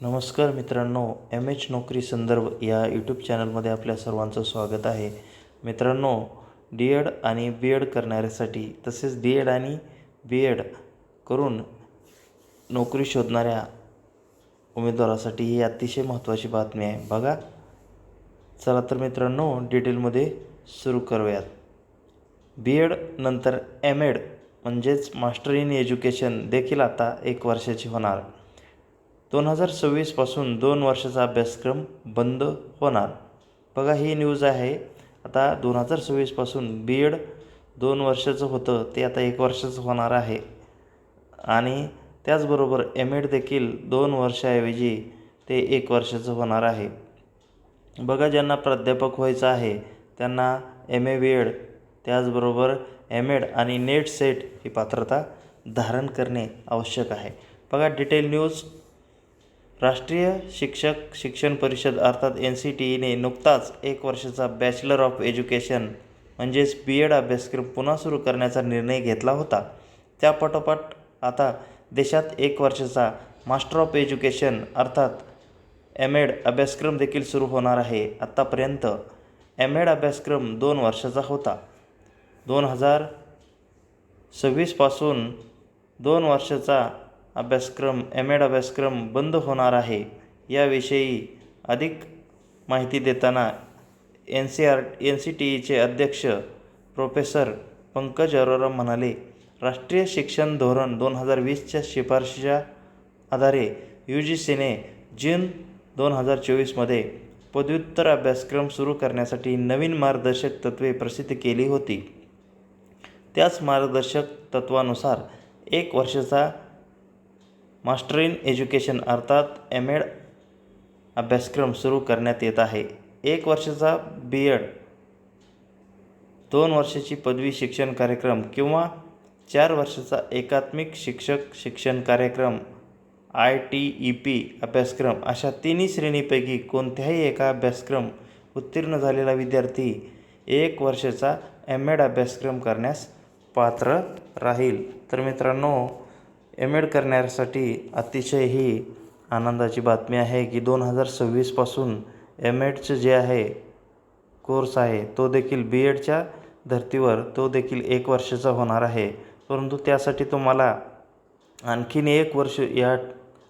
नमस्कार मित्रांनो M H नोकरी संदर्भ या यूट्यूब चॅनलमध्ये आपल्या सर्वांचं स्वागत आहे. मित्रांनो डी एड आणि बी एड करणाऱ्यासाठी तसेच डी एड आणि बी एड करून नोकरी शोधणाऱ्या उमेदवारासाठी ही अतिशय महत्त्वाची बातमी आहे. बघा. चला तर मित्रांनो डिटेलमध्ये सुरू करूयात. बी एड नंतर एम एड म्हणजेच मास्टर इन एज्युकेशन देखील आता एक वर्षाची होणार. दोन हजार सव्वीसपासून दोन वर्षाचा अभ्यासक्रम बंद होणार. बघा ही न्यूज आहे. आता दोन हजार सव्वीसपासून बी एड दोन वर्षाचं होतं ते आता एक वर्षाचं होणार आहे. आणि त्याचबरोबर एम एड देखील दोन वर्षाऐवजी ते एक वर्षाचं होणार आहे. बघा ज्यांना प्राध्यापक व्हायचं आहे त्यांना एम ए बी एड त्याचबरोबर एम एड आणि नेट सेट ही पात्रता धारण करणे आवश्यक आहे. बघा डिटेल न्यूज राष्ट्रीय शिक्षक शिक्षण परिषद अर्थात एन सी टी ईने नुकताच एक वर्षाचा बॅचलर ऑफ एज्युकेशन म्हणजेच बी एड अभ्यासक्रम पुन्हा सुरू करण्याचा निर्णय घेतला होता. त्यापाठोपाठ आता देशात एक वर्षाचा मास्टर ऑफ एज्युकेशन अर्थात एम एड अभ्यासक्रम देखील सुरू होणार आहे. आत्तापर्यंत एम एड अभ्यासक्रम दोन वर्षाचा होता. दोन हजार सव्वीसपासून दोन वर्षाचा अभ्यासक्रम एम एड अभ्यासक्रम बंद होणार आहे याविषयी अधिक माहिती देताना N C R N C T ईचे अध्यक्ष प्रोफेसर पंकज अरोरा म्हणाले राष्ट्रीय शिक्षण धोरण दोन हजार वीसच्या शिफारशीच्या आधारे यू जी सीने जून दोन हजार चोवीसमध्ये पदव्युत्तर अभ्यासक्रम सुरू करण्यासाठी नवीन मार्गदर्शक तत्त्वे प्रसिद्ध केली होती. त्याच मार्गदर्शक तत्वानुसार एक वर्षाचा मास्टर इन एज्युकेशन अर्थात एम एड अभ्यासक्रम सुरू करण्यात येत आहे. एक वर्षाचा बी एड दोन वर्षाची पदवी शिक्षण कार्यक्रम किंवा चार वर्षाचा एकात्मिक शिक्षक शिक्षण कार्यक्रम आय टी ई पी अभ्यासक्रम अशा तिन्ही श्रेणीपैकी कोणत्याही एका अभ्यासक्रम उत्तीर्ण झालेला विद्यार्थी एक वर्षाचा एम एड अभ्यासक्रम करण्यास पात्र राहील. तर मित्रांनो एम एड करण्यासाठी अतिशय ही आनंदाची बातमी आहे की दोन हजार सव्वीसपासून एम एडचं जे आहे कोर्स आहे तो देखील बी एडच्या धर्तीवर तो देखील एक वर्षाचा होणार आहे. परंतु त्यासाठी तुम्हाला आणखीन एक वर्ष या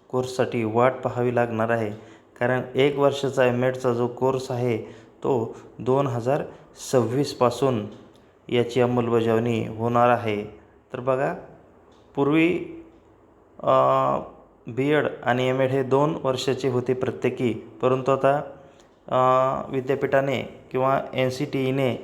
कोर्ससाठी वाट पाहावी लागणार आहे. कारण एक वर्षाचा एम एडचा जो कोर्स आहे तो दोन हजार सव्वीसपासून याची अंमलबजावणी होणार आहे. तर बघा पूर्वी बी एड आणि एम एड हे दोन वर्षाचे होते प्रत्येकी. परंतु आता विद्यापीठाने किंवा एन सी टी ईने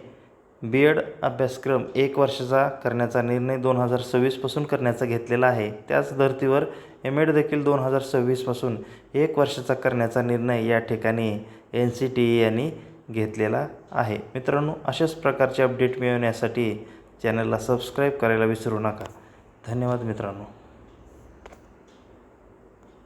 बी एड अभ्यासक्रम एक वर्षाचा करण्याचा निर्णय दोन हजार सव्वीसपासून करण्याचा घेतलेला आहे. त्याच धर्तीवर एम एड देखील दोन हजार सव्वीसपासून एक वर्षाचा करण्याचा निर्णय या ठिकाणी एन सी टी ई यांनी घेतलेला आहे. मित्रांनो अशाच प्रकारचे अपडेट मिळवण्यासाठी चॅनलला सबस्क्राईब करायला विसरू नका. धन्यवाद मित्रांनो.